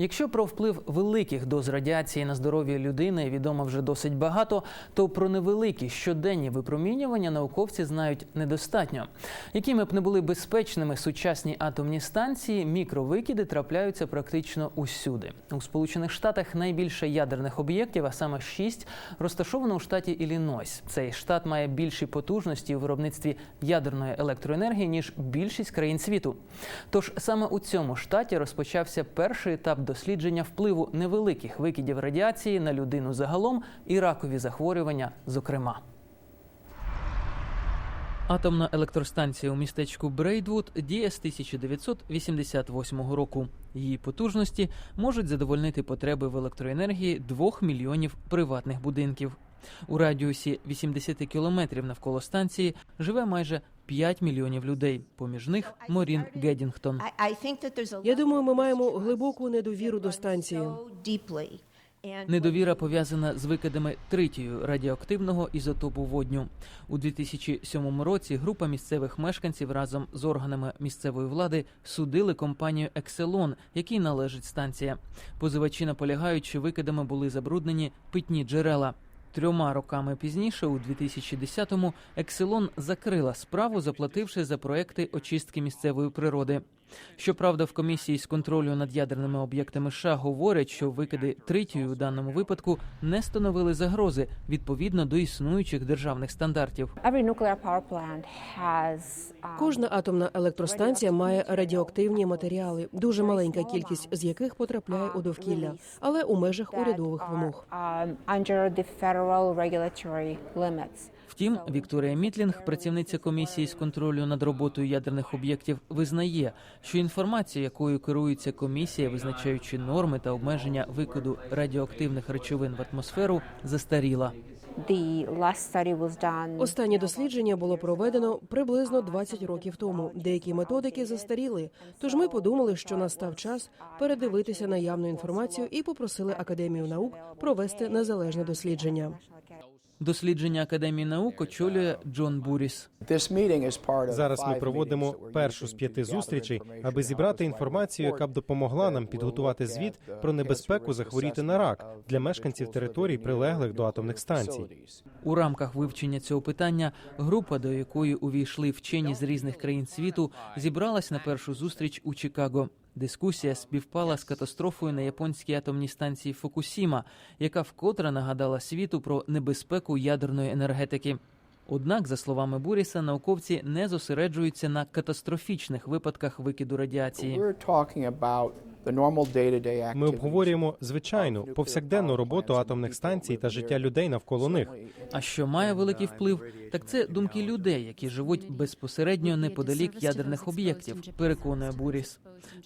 Якщо про вплив великих доз радіації на здоров'я людини відомо вже досить багато, то про невеликі щоденні випромінювання науковці знають недостатньо. Якими б не були безпечними сучасні атомні станції, мікровикиди трапляються практично усюди. У Сполучених Штатах найбільше ядерних об'єктів, а саме шість, розташовано у штаті Іллінойс. Цей штат має більші потужності у виробництві ядерної електроенергії ніж більшість країн світу. Тож саме у цьому штаті розпочався перший етап дослідження впливу невеликих викидів радіації на людину загалом і ракові захворювання, зокрема. Атомна електростанція у містечку Брейдвуд діє з 1988 року. Її потужності можуть задовольнити потреби в електроенергії 2 мільйонів приватних будинків. У радіусі 80 кілометрів навколо станції живе майже 5 мільйонів людей. Поміж них Морін Гедінгтон. Я думаю, ми маємо глибоку недовіру до станції. Недовіра пов'язана з викидами тритію радіоактивного ізотопу водню. У 2007 році група місцевих мешканців разом з органами місцевої влади судили компанію Екселон, якій належить станція. Позивачі наполягають, що викидами були забруднені питні джерела. Трьома роками пізніше, у 2010-му, Екселон закрила справу, заплативши за проекти очистки місцевої природи. Щоправда, в комісії з контролю над ядерними об'єктами США говорять, що викиди тритію у даному випадку не становили загрози відповідно до існуючих державних стандартів. Um, Кожна атомна електростанція має радіоактивні матеріали, дуже маленька кількість з яких потрапляє у довкілля, але у межах урядових вимог. um. Втім, Вікторія Мітлінг, працівниця комісії з контролю над роботою ядерних об'єктів, визнає, що інформація, якою керується комісія, визначаючи норми та обмеження викиду радіоактивних речовин в атмосферу, застаріла. Останнє дослідження було проведено приблизно 20 років тому. Деякі методики застаріли. Тож ми подумали, що настав час передивитися наявну інформацію і попросили академію наук провести незалежне дослідження. Дослідження Академії наук очолює Джон Буріс. Зараз ми проводимо першу з п'яти зустрічей, аби зібрати інформацію, яка б допомогла нам підготувати звіт про небезпеку захворіти на рак для мешканців територій, прилеглих до атомних станцій. У рамках вивчення цього питання група, до якої увійшли вчені з різних країн світу, зібралась на першу зустріч у Чикаго. Дискусія співпала з катастрофою на японській атомній станції Фукусіма, яка вкотре нагадала світу про небезпеку ядерної енергетики. Однак, за словами Буріса, науковці не зосереджуються на катастрофічних випадках викиду радіації. Ми обговорюємо звичайну повсякденну роботу атомних станцій та життя людей навколо них. А що має великий вплив, так це думки людей, які живуть безпосередньо неподалік ядерних об'єктів. Переконує Буріс.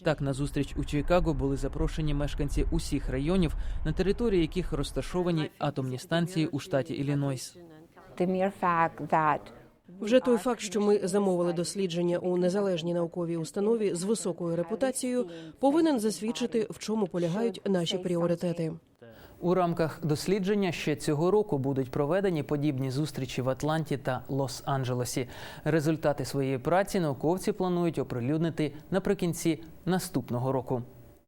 Так на зустріч у Чикаго були запрошені мешканці усіх районів, на території яких розташовані атомні станції у штаті Іллінойс. the mere fact that Вже той факт, що ми замовили дослідження у незалежній науковій установі з високою репутацією, повинен засвідчити, в чому полягають наші пріоритети. У рамках дослідження ще цього року будуть проведені подібні зустрічі в Атланті та Лос-Анджелесі. Результати своєї праці науковці планують оприлюднити наприкінці наступного року.